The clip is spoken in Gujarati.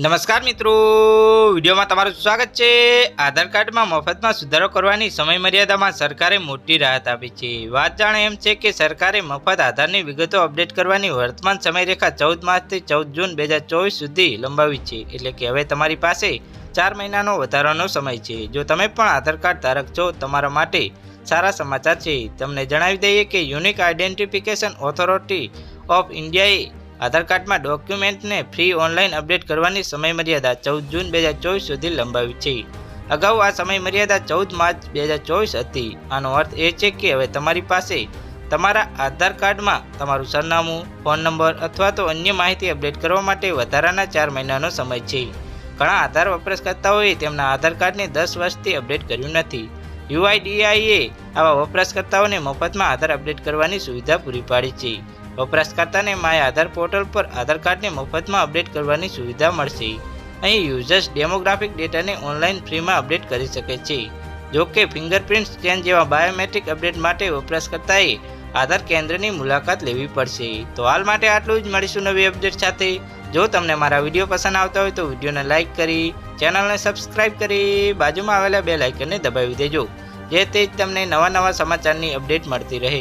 નમસ્કાર મિત્રો. વિડીયોમાં તમારું સ્વાગત છે. આધાર કાર્ડમાં મફતમાં સુધારો કરવાની સમય મર્યાદામાં સરકારે મોટી રાહત આપી છે. વાત જાણે એમ છે કે સરકારે મફત આધારની વિગતો અપડેટ કરવાની વર્તમાન સમયરેખા ચૌદ માર્ચથી ચૌદ જૂન બે સુધી લંબાવી છે. એટલે કે હવે તમારી પાસે ચાર મહિનાનો વધારાનો સમય છે. જો તમે પણ આધાર કાર્ડ ધારક છો, તમારા માટે સારા સમાચાર છે. તમને જણાવી દઈએ કે યુનિક આઇડેન્ટિફિકેશન ઓથોરિટી ઓફ ઇન્ડિયાએ આધાર કાર્ડમાં ડોક્યુમેન્ટને ફ્રી ઓનલાઈન અપડેટ કરવાની સમયમર્યાદા ચૌદ જૂન બે હજાર ચોવીસ સુધી લંબાવી છે. અગાઉ આ સમયમર્યાદા ચૌદ માર્ચ બે હજાર ચોવીસ હતી. આનો અર્થ એ છે કે હવે તમારી પાસે તમારા આધાર કાર્ડમાં તમારું સરનામું, ફોન નંબર અથવા તો અન્ય માહિતી અપડેટ કરવા માટે વધારાના ચાર મહિનાનો સમય છે. ઘણા આધાર વપરાશકર્તાઓએ તેમના આધાર કાર્ડને દસ વર્ષથી અપડેટ કર્યું નથી. યુઆઈડીઆઈએ આવા વપરાશકર્તાઓને મફતમાં આધાર અપડેટ કરવાની સુવિધા પૂરી પાડી છે. વપરાશકર્તાને માય આધાર પોર્ટલ પર આધાર કાર્ડને મફતમાં અપડેટ કરવાની સુવિધા મળશે. અહીં યુઝર્સ ડેમોગ્રાફિક ડેટાને ઓનલાઈન ફ્રીમાં અપડેટ કરી શકે છે. જો કે ફિંગરપ્રિન્ટ સ્કેન જેવા બાયોમેટ્રિક અપડેટ માટે વપરાશકર્તાએ આધાર કેન્દ્રની મુલાકાત લેવી પડશે. તો હાલ માટે આટલું જ. મળીશું નવી અપડેટ સાથે. જો તમને મારા વીડિયો પસંદ આવતા હોય તો વિડીયોને લાઇક કરી, ચેનલને સબસ્ક્રાઇબ કરી, બાજુમાં આવેલા બે લાઇકનને દબાવી દેજો. જેથી તમને નવા નવા સમાચારની અપડેટ મળતી રહે.